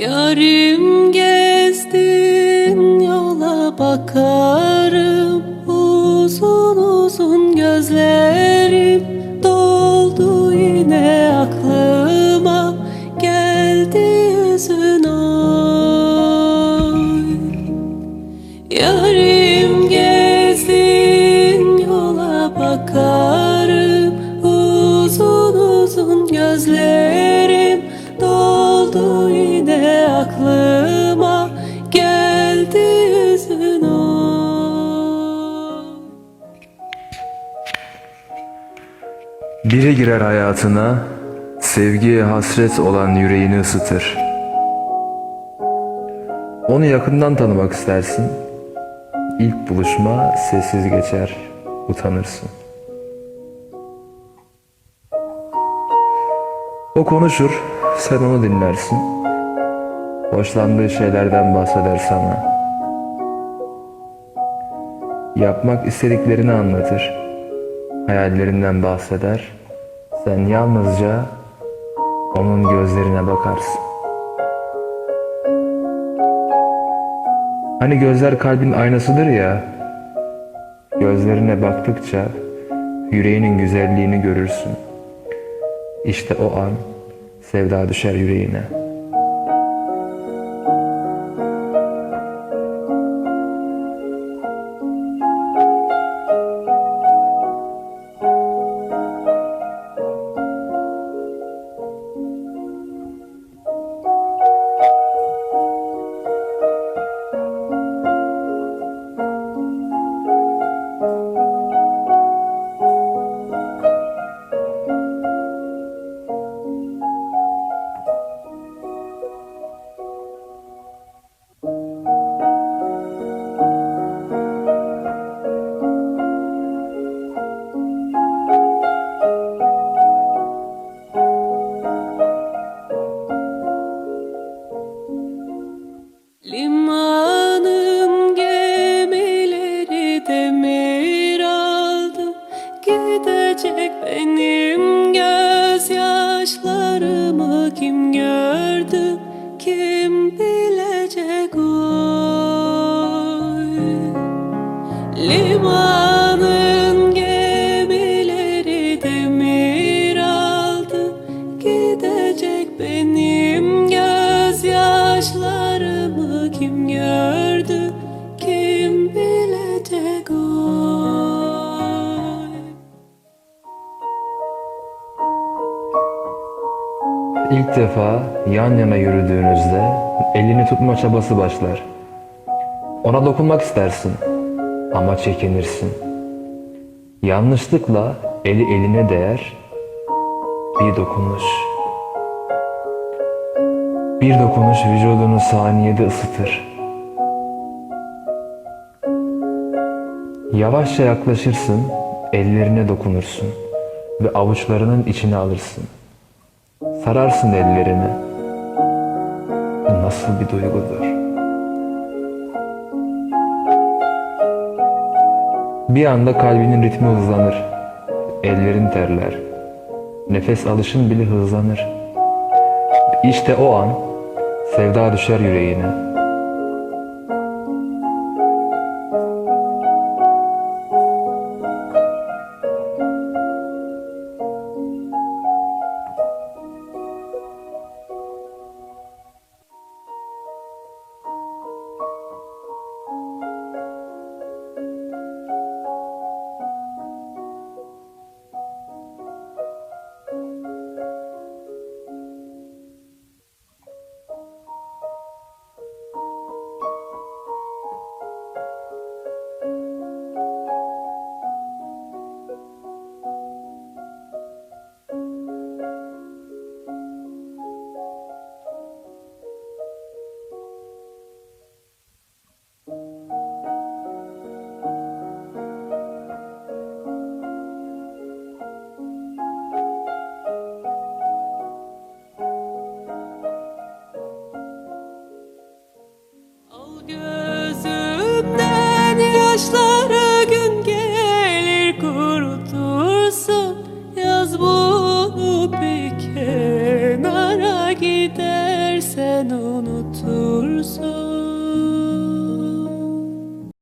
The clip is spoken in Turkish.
Yarim gezdin yola bakarım. Uzun uzun gözlerim doldu yine aklıma. Geldi yüzün oy Yarim Biri girer hayatına, sevgiye hasret olan yüreğini ısıtır. Onu yakından tanımak istersin. İlk buluşma sessiz geçer, utanırsın. O konuşur, sen onu dinlersin. Hoşlandığı şeylerden bahseder sana. Yapmak istediklerini anlatır hayallerinden bahseder. Sen yalnızca onun gözlerine bakarsın. Hani gözler kalbin aynasıdır ya. Gözlerine baktıkça yüreğinin güzelliğini görürsün. İşte o an sevda düşer yüreğine. Gidecek benim gözyaşlarımı kim gördü? Kim bilecek oy? Limanın gemileri demir aldı. Gidecek benim gözyaşlarımı kim gördü İlk defa yan yana yürüdüğünüzde elini tutma çabası başlar. Ona dokunmak istersin ama çekinirsin. Yanlışlıkla eli eline değer, bir dokunuş. Bir dokunuş vücudunu saniyede ısıtır. Yavaşça yaklaşırsın, ellerine dokunursun ve avuçlarının içine alırsın. Sararsın ellerini. Nasıl bir duygudur? Bir anda kalbinin ritmi hızlanır. Ellerin terler. Nefes alışın bile hızlanır. İşte o an sevda düşer yüreğine.